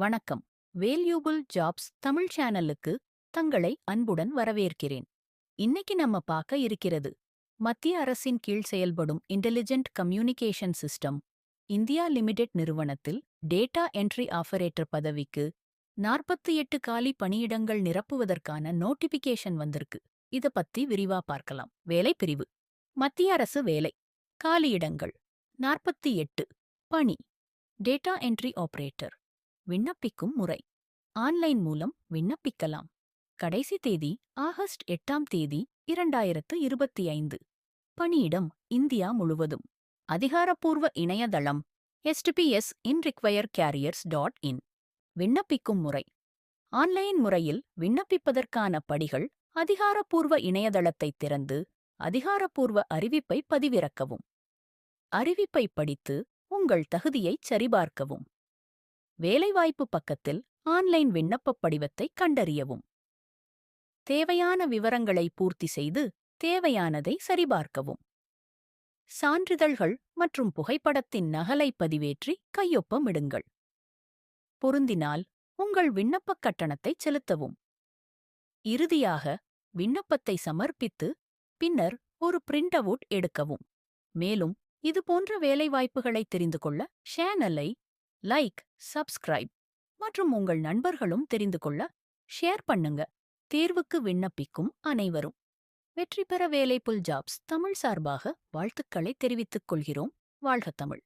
வணக்கம். Valuable jobs Tamil சேனலுக்கு தங்களை அன்புடன் வரவேற்கிறேன். இன்னைக்கு நம்ம பார்க்க இருக்கிறது மத்திய அரசின் கீழ் செயல்படும் intelligent communication system India limited நிறுவனத்தில் டேட்டா என்ட்ரி ஆபரேட்டர் பதவிக்கு நாற்பத்தி எட்டு காலி பணியிடங்கள் நிரப்புவதற்கான நோட்டிபிகேஷன் வந்திருக்கு. இத பத்தி விரிவா பார்க்கலாம். வேலை பிரிவு. மத்திய அரசு வேலை. காலியிடங்கள். நாற்பத்தி எட்டு பணி. டேட்டா என்ட்ரி ஆபரேட்டர் விண்ணப்பிக்கும் முறை. ஆன்லைன் மூலம் விண்ணப்பிக்கலாம். கடைசி தேதி ஆகஸ்ட் எட்டாம் தேதி இரண்டாயிரத்து இருபத்தி ஐந்து. பணியிடம் இந்தியா முழுவதும். அதிகாரப்பூர்வ இணையதளம் STPS in require careers dot in விண்ணப்பிக்கும் முறை. ஆன்லைன் முறையில் விண்ணப்பிப்பதற்கான படிகள் அதிகாரப்பூர்வ இணையதளத்தை திறந்து அதிகாரப்பூர்வ அறிவிப்பை பதிவிறக்கவும். அறிவிப்பை படித்து உங்கள் தகுதியைச் சரிபார்க்கவும். வேலைவாய்ப்பு பக்கத்தில் ஆன்லைன் விண்ணப்பப் படிவத்தை கண்டறியவும். தேவையான விவரங்களை பூர்த்தி செய்து தேவையானதை சரிபார்க்கவும். சான்றிதழ்கள் மற்றும் புகைப்படத்தின் நகலை பதிவேற்றி கையொப்பமிடுங்கள் பொருந்தினால் உங்கள் விண்ணப்பக் கட்டணத்தைச் செலுத்தவும். இறுதியாக விண்ணப்பத்தை சமர்ப்பித்து பின்னர் ஒரு பிரிண்ட் அவுட் எடுக்கவும். மேலும் இதுபோன்ற வேலைவாய்ப்புகளை தெரிந்து கொள்ள சேனலை லைக் சப்ஸ்கிரைப் மற்றும் உங்கள் நண்பர்களும் தெரிந்து கொள்ள ஷேர் பண்ணுங்க. தேர்வுக்கு விண்ணப்பிக்கும் அனைவரும். வெற்றி பெற வேலைப்புல் ஜாப்ஸ் தமிழ் சார்பாக வாழ்த்துக்களை தெரிவித்துக் கொள்கிறோம். வாழ்க தமிழ்.